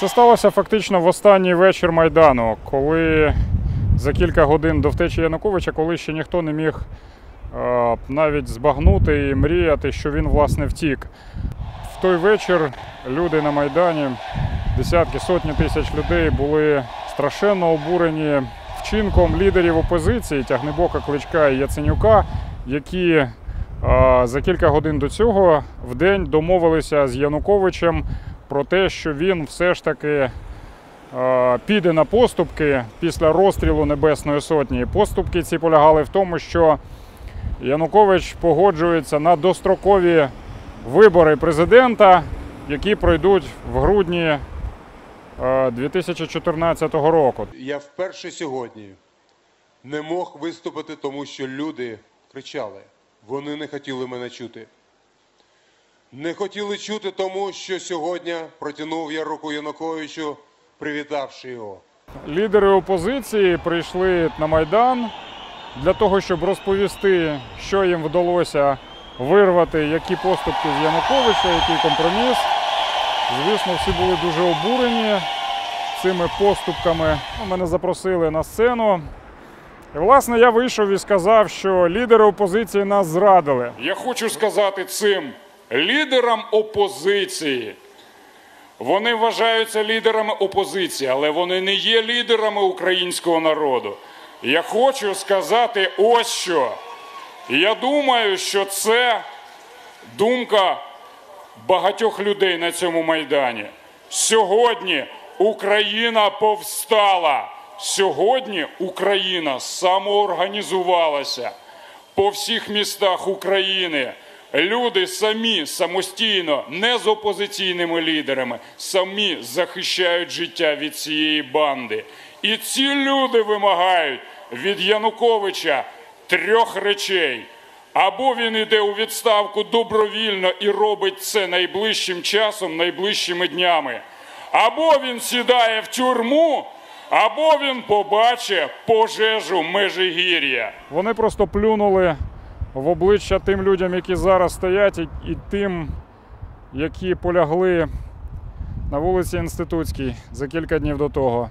Це сталося фактично в останній вечір Майдану, коли за кілька годин до втечі Януковича, коли ще ніхто не міг е, навіть збагнути і мріяти, що він власне втік. В той вечір люди на Майдані, десятки, сотні тисяч людей були страшенно обурені вчинком лідерів опозиції Тягнебока, Кличка і Яценюка, які е, за кілька годин до цього в день домовилися з Януковичем про те, що він все ж таки е, піде на поступки після розстрілу Небесної Сотні. Поступки ці полягали в тому, що Янукович погоджується на дострокові вибори президента, які пройдуть в грудні е, 2014 року. Я вперше сьогодні не мог виступити, тому що люди кричали. Вони не хотіли мене чути. Не хотіли чути, тому що сьогодні протягнув я руку Януковичу, привітавши його. Лідери опозиції прийшли на Майдан для того, щоб розповісти, що їм вдалося вирвати, які поступки з Януковича, який компроміс. Звісно, всі були дуже обурені цими поступками. Ну, Мене запросили на сцену. І, власне, я вийшов і сказав, що лідери опозиції нас зрадили. Я хочу сказати цим лідерам опозиції. Вони вважаються лідерами опозиції, але вони не є лідерами українського народу. Я хочу сказати ось що. Я думаю, що це думка багатьох людей на цьому майдані. Сьогодні Україна повстала. Сьогодні Україна самоорганізувалася по всіх містах України. Люди самі самостійно, не з опозиційними лідерами, самі захищають життя від цієї банди. І ці люди вимагають від Януковича трьох речей. Або він іде у відставку добровільно і робить це найближчим часом, найближчими днями, або він сідає в тюрму, або він побачить пожежу Межигір'я. Вони просто плюнули в обличчя тим людям, які зараз стоять, і, тим, які полягли на вулиці Інститутській за кілька днів до того.